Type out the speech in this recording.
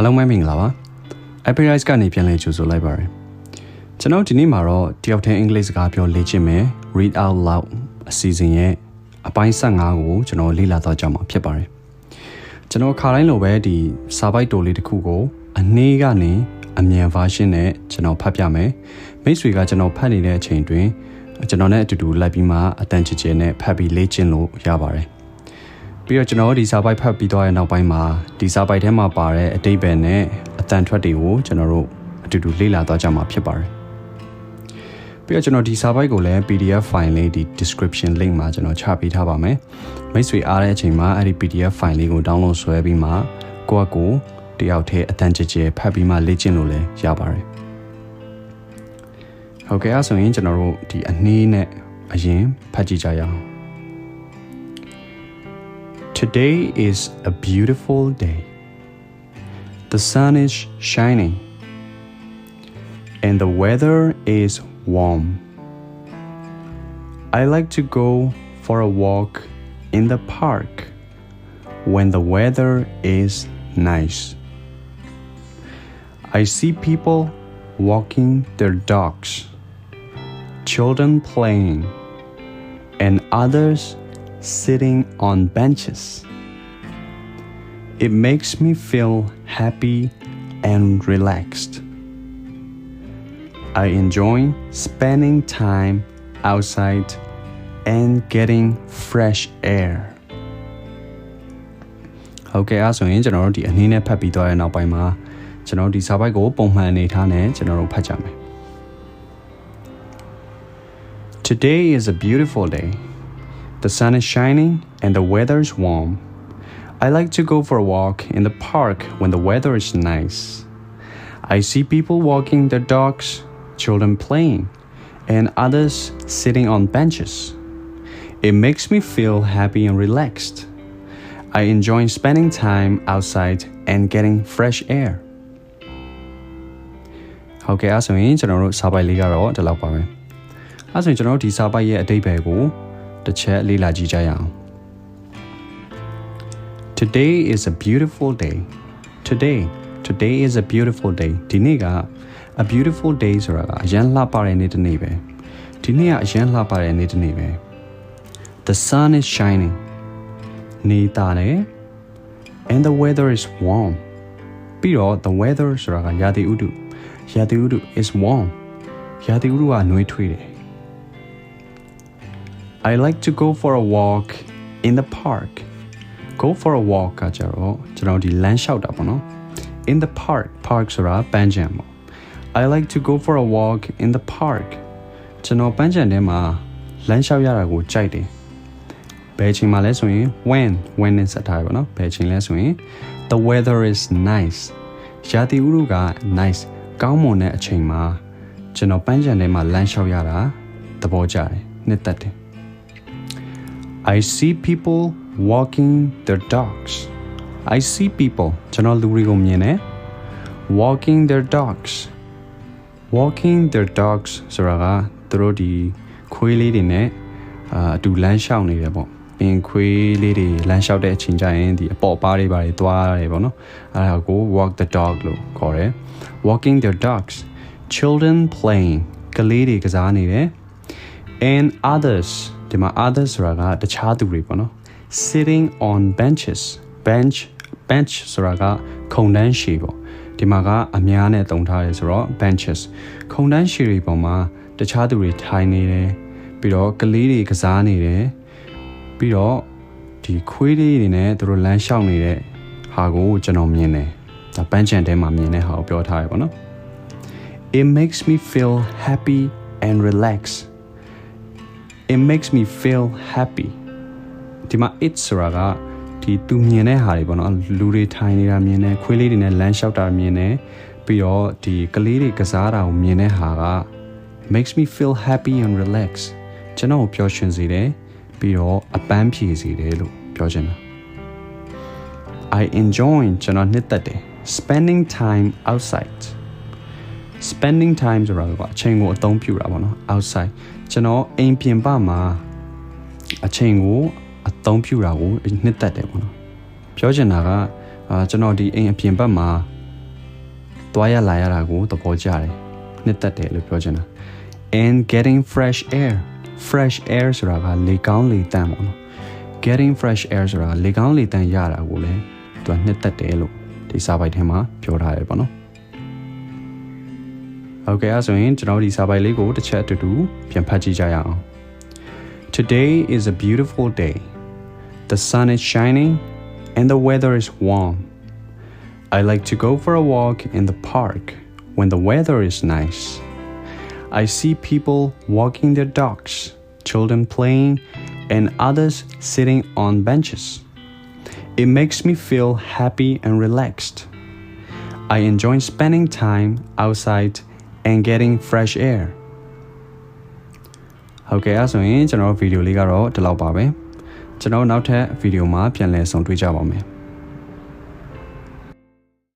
အားလုံးပဲမင်္ဂလာပါ Aperize ကနေပြန်လည်ကြိုဆိုလိုက်ပါရစေကျွန်တော်ဒီနေ့မှာတော့တယောက်တည်းအင်္ဂလိပ်စကားပြောလေ့ကျင့်မယ် Read Out Loud အစီအစဉ်ရဲ့အပိုင်း15ကိုကျွန်တော်လေ့လာတော့ကြမှာဖြစ်ပါတယ်ကျွန်တော်ခါတိုင်းလိုပဲဒီစာပိုက်တိုလေးတစ်ခုကိုအနည်းကနေအမြန် version နဲ့ကျွန်တော်ဖတ်ပြမယ်မိတ်ဆွေကကျွန်တော်ဖတ်နေတဲ့အချိန်တွင်ကျွန်တော်နဲ့အတူတူလိုက်ပြီးမှအတန်ချစ်ချင်နဲ့ဖတ်ပြီးလေ့ကျင့်လို့ရပါတယ် ပြီးတော့ကျွန်တော်ဒီစာပိုက်ဖတ်ပြီးသွားတဲ့နောက်ပိုင်းမှာဒီစာပိုက်ထဲမှာပါတဲ့အတိတ်ပဲနဲ့အတန်ထွက်တွေကိုကျွန်တော်တို့အတူတူလေ့လာသွားကြမှာဖြစ်ပါတယ်ပြီးတော့ကျွန်တော်ဒီစာပိုက်ကိုလည်း PDF file လေးဒီ description link မှာကျွန်တော်ချပေးထားပါမယ်မိတ်ဆွေအားတဲ့အချိန်မှာအဲ့ဒီ PDF file လေးကို download ဆွဲပြီးမှကိုယ့်အကိုတယောက်တည်းအတန်ကြကြဖတ်ပြီးမှလေ့ကျင့်လို့လည်းရပါတယ်ဟုတ်ကဲ့အဲ့ဆိုရင်ကျွန်တော်တို့ဒီအနည်းနဲ့အရင်ဖတ်ကြည့်ကြရအောင် Today is a beautiful day. The sun is shining and the weather is warm. I like to go for a walk in the park when the weather is nice. I see people walking their dogs, children playing, and others sitting on benches. It makes me feel happy and relaxed. I enjoy spending time outside and getting fresh air. ဟုတ်ကဲ့အဲ့ဆိုရင်ကျွန်တော်တို့ဒီအနည်းနဲ့ဖတ်ပြီးသွားတဲ့နောက်ပိုင်းမှာကျွန်တော်တို့ဒီစာပိုက်ကိုပုံမှန်အနေထားနဲ့ကျွန်တော်တို့ဖတ်ကြမယ် Today is a beautiful day. The sun is shining and the weather is warm. I like to go for a walk in the park when the weather is nice. I see people walking their dogs, children playing, and others sitting on benches. It makes me feel happy and relaxed. I enjoy spending time outside and getting fresh air. ဟုတ်ကဲ့အဲ့ဆိုရင်ကျွန်တော်တို့စာပိုက်လေးကတော့ဒီလောက်ပါပဲအဲ့ဆိုရင်ကျွန်တော်တို့ဒီစာပိုက်ရဲ့အတိတ်ပဲကို တစ်ချက်လေ့လာကြည့်ကြရအောင် Today is a beautiful day Today Today is a beautiful day ဒီနေ့က a beautiful day ဆိုတာကအရန်လှပတဲ့နေ့တစ်နေ့ပဲဒီနေ့ကအရန်လှပတဲ့နေ့တစ်နေ့ပဲ The sun is shining နေသားတယ် and the weather is warm ပြီးတော့ the weather ဆိုတာကရာသီဥတုရာသီဥတု is warm ရာသီဥတုကနှွေးထွေးတယ် I like to go for a walk in the park go for a walk ကကြတော့ကျွန်တော်ဒီလမ်းလျှောက်တာပေါ့နော် in the park park ဆိုတာပန်းခြံပေါ့ I like to go for a walk in the park ကျွန်တော်ပန်းခြံထဲမှာလမ်းလျှောက်ရတာကိုကြိုက်တယ်ဘယ်ချိန်မှာလဲဆိုရင် when when နဲ့ဆက်ထားရပါတော့ဘယ်ချိန်လဲဆိုရင် the weather is nice ရာသီဥတုက nice ကောင်းမွန်တဲ့အချိန်မှာကျွန်တော်ပန်းခြံထဲမှာလမ်းလျှောက်ရတာသဘောကျတယ်နှစ်သက်တယ် I see people walking their dogs I see people ကျွန်တော်လူတွေကိုမြင်တယ် walking their dogs walking their dogs ဆိုတာကသူတို့ဒီခွေးလေးတွေနဲ့အာအတူလမ်းလျှောက်နေတယ်ပေါ့ပင်ခွေးလေးတွေလမ်းလျှောက်တဲ့အချိန်ကျရင်ဒီအပေါ်ပါးတွေပါတွေသွားရတယ်ပေါ့နော်အဲဒါကို walk the dog လို့ခေါ်တယ် walking their dogs children playing ကလေးတွေကစားနေတယ် and others ဒီမှာ others ဆိုတာကတခြားသူတွေပေါ့နော် sitting on benches bench bench ဆိုတာကခုံတန်းရှည်ပေါ့ဒီမှာကအများနဲ့တုံထားတယ်ဆိုတော့ benches ခုံတန်းရှည်တွေပေါ်မှာတခြားသူတွေထိုင်နေတယ်ပြီးတော့ကလေးတွေကစားနေတယ်ပြီးတော့ဒီခွေးလေးတွေနဲ့သူတို့လမ်းလျှောက်နေတဲ့ဟာကိုကျွန်တော်မြင်တယ်ဒါပန်းချန်ထဲမှာမြင်တဲ့ဟာကိုပြောထားရပါတော့ It makes me feel happy and relaxed it makes me feel happy ဒီမှာ it ဆိုတာကဒီသူမြင်တဲ့ဟာတွေပေါ့နော်လူတွေထိုင်နေတာမြင်တယ်ခွေးလေးတွေနဲ့လမ်းလျှောက်တာမြင်တယ်ပြီးတော့ဒီကလေးတွေကစားတာကိုမြင်တဲ့ဟာက makes me feel happy and relaxed ကျွန်တော်ကိုပျော်ရွှင်စေတယ်ပြီးတော့အပန်းဖြေစေတယ်လို့ပြောချင်တာ I enjoy ကျွန်တော်နှစ်သက်တယ် spending time outside spending time ဆိုတာကအချိန်ကိုအသုံးပြုတာပေါ့နော် outside ကျွန်တော်အိမ်ပြင်ပမှာအချိန်ကိုအသုံးပြုတာကိုနှစ်သက်တယ်ပေါ့နော်ပြောချင်တာကအာကျွန်တော်ဒီအိမ်အပြင်ဘက်မှာသွားရလာရတာကိုသဘောကျတယ်နှစ်သက်တယ်လို့ပြောချင်တာ and getting fresh air fresh air ဆိုတာကလေကောင်းလေတန့်ပေါ့နော် getting fresh air ဆိုတာကလေကောင်းလေတန့်ရတာကိုလည်းသူကနှစ်သက်တယ်လို့ဒီစာပိုက်ထဲမှာပြောထားတယ်ပေါ့နော် ဟုတ်ကဲ့အဲဆိုရင်ကျွန်တော်ဒီစာပိုက်လေးကိုတစ်ချက်အတူတူပြန်ဖတ်ကြည့်ကြရအောင် Today is a beautiful day The sun is shining and the weather is warm I like to go for a walk in the park when the weather is nice. I see people walking their dogs, children playing, and others sitting on benches. It makes me feel happy and relaxed. I enjoy spending time outside and getting fresh air. ဟုတ်ကဲ့အဲဆိုရင်ကျွန်တော်ဗီဒီယိုလေးကတော့ဒီလောက်ပါပဲကျွန်တော်နောက်ထပ်ဗီဒီယိုမှာပြန်လည်ဆုံတွေ့ကြပါမယ်